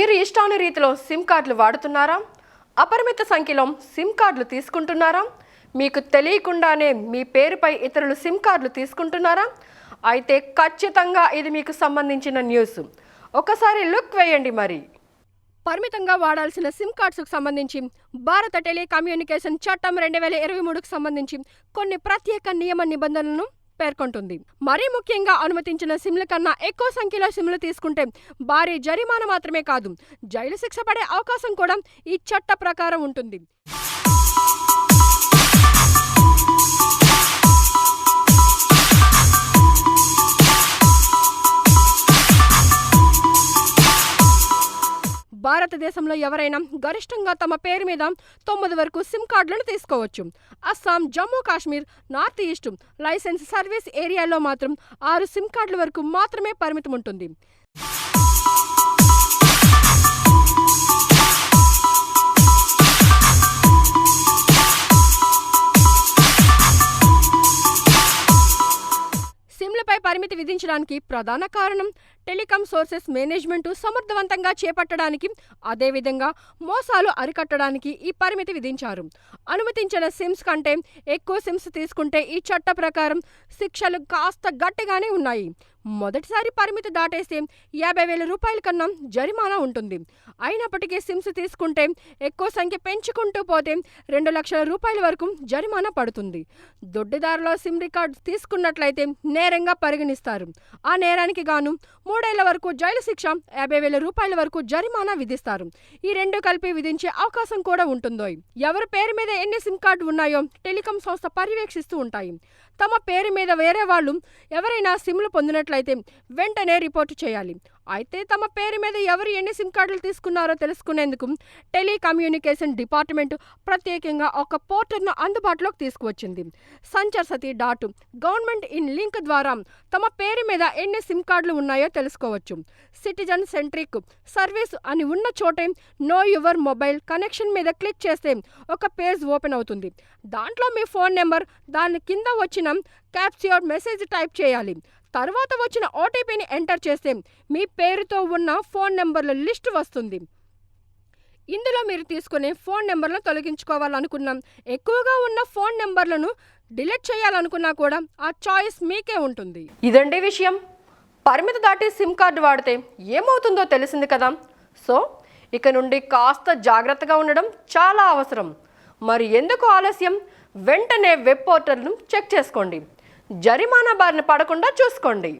మీరు ఇష్టాను రీతిలో సిమ్ కార్డులు వాడుతున్నారా? అపరిమిత సంఖ్యలో సిమ్ కార్డులు తీసుకుంటున్నారా? మీకు తెలియకుండానే మీ పేరుపై ఇతరులు సిమ్ కార్డులు తీసుకుంటున్నారా? అయితే ఖచ్చితంగా ఇది మీకు సంబంధించిన న్యూస్. ఒకసారి లుక్ వేయండి మరి. పరిమితంగా వాడాల్సిన సిమ్ కార్డ్స్కు సంబంధించి భారత టెలికమ్యూనికేషన్ చట్టం రెండు వేల ఇరవై మూడుకు సంబంధించి కొన్ని ప్రత్యేక నియమ నిబంధనలను పేర్కొంటుంది. మరీ ముఖ్యంగా అనుమతించిన సిమ్ల కన్నా ఎక్కువ సంఖ్యలో సిమ్లు తీసుకుంటే భారీ జరిమానా మాత్రమే కాదు జైలు శిక్ష పడే అవకాశం కూడా ఈ చట్ట ప్రకారం ఉంటుంది. భారతదేశంలో ఎవరైనా గరిష్టంగా తమ పేరు మీద తొమ్మిది వరకు సిమ్ కార్డులను తీసుకోవచ్చు. Assam Jammu Kashmir north east licence service ఏరియాలో మాత్రం ఆరు సిమ్ కార్డుల వరకు మాత్రమే పరిమితం ఉంటుంది పరిమితి విధించడానికి ప్రధాన కారణం టెలికాం సోర్సెస్ మేనేజ్మెంట్ సమర్థవంతంగా చేపట్టడానికి అదేవిధంగా మోసాలు అరికట్టడానికి ఈ పరిమితి విధించారు. అనుమతించిన సిమ్స్ కంటే ఎక్కువ సిమ్స్ తీసుకుంటే ఈ చట్ట ప్రకారం శిక్షలు కాస్త గట్టిగానే ఉన్నాయి. మొదటిసారి పరిమితి దాటేస్తే యాభై వేల రూపాయల కన్నా జరిమానా ఉంటుంది. అయినప్పటికీ సిమ్స్ తీసుకుంటే ఎక్కువ సంఖ్య పెంచుకుంటూ పోతే రెండు లక్షల రూపాయల వరకు జరిమానా పడుతుంది. దొడ్డిదారులో సిమ్ రికార్డ్ తీసుకున్నట్లయితే నేరంగా పరిగణిస్తారు. ఆ నేరానికి గాను మూడేళ్ళ వరకు జైలు శిక్ష యాభై వేల రూపాయల వరకు జరిమానా విధిస్తారు. ఈ రెండు కలిపి విధించే అవకాశం కూడా ఉంటుందో? ఎవరి పేరు మీద ఎన్ని సిమ్ కార్డు ఉన్నాయో టెలికాం సంస్థ పర్యవేక్షిస్తూ ఉంటాయి. తమ పేరు మీద వేరే వాళ్ళు ఎవరైనా సిమ్లు పొందినట్లయితే వెంటనే రిపోర్టు చేయాలి. అయితే తమ పేరు మీద ఎవరు ఎన్ని సిమ్ కార్డులు తీసుకున్నారో తెలుసుకునేందుకు టెలికమ్యూనికేషన్ డిపార్ట్మెంట్ ప్రత్యేకంగా ఒక పోర్టల్ను అందుబాటులోకి తీసుకువచ్చింది. సంచర్ సతి డాట్ గవర్నమెంట్ ఇన్ లింక్ ద్వారా తమ పేరు మీద ఎన్ని సిమ్ కార్డులు ఉన్నాయో తెలుసుకోవచ్చు. సిటిజన్ సెంట్రిక్ సర్వీస్ అని ఉన్న చోటే నో యువర్ మొబైల్ కనెక్షన్ మీద క్లిక్ చేస్తే ఒక పేజ్ ఓపెన్ అవుతుంది. దాంట్లో మీ ఫోన్ నెంబర్ దాని కింద వచ్చిన క్యాప్సియోర్ మెసేజ్ టైప్ చేయాలి. తర్వాత వచ్చిన ఓటీపీని ఎంటర్ చేస్తే మీ పేరుతో ఉన్న ఫోన్ నెంబర్ల లిస్ట్ వస్తుంది. ఇందులో మీరు తీసుకునే ఫోన్ నెంబర్లను తొలగించుకోవాలనుకున్నాం. ఎక్కువగా ఉన్న ఫోన్ నెంబర్లను డిలీట్ చేయాలనుకున్నా కూడా ఆ చాయిస్ మీకే ఉంటుంది. ఇదండి విషయం. పరిమిత దాటి సిమ్ కార్డు వాడితే ఏమవుతుందో తెలిసింది కదా. సో ఇక నుండి కాస్త జాగ్రత్తగా ఉండడం చాలా అవసరం. మరి ఎందుకు ఆలస్యం? వెంటనే వెబ్ పోర్టల్ను చెక్ చేసుకోండి. జరిమానా బారిన పడకుండా చూసుకోండి.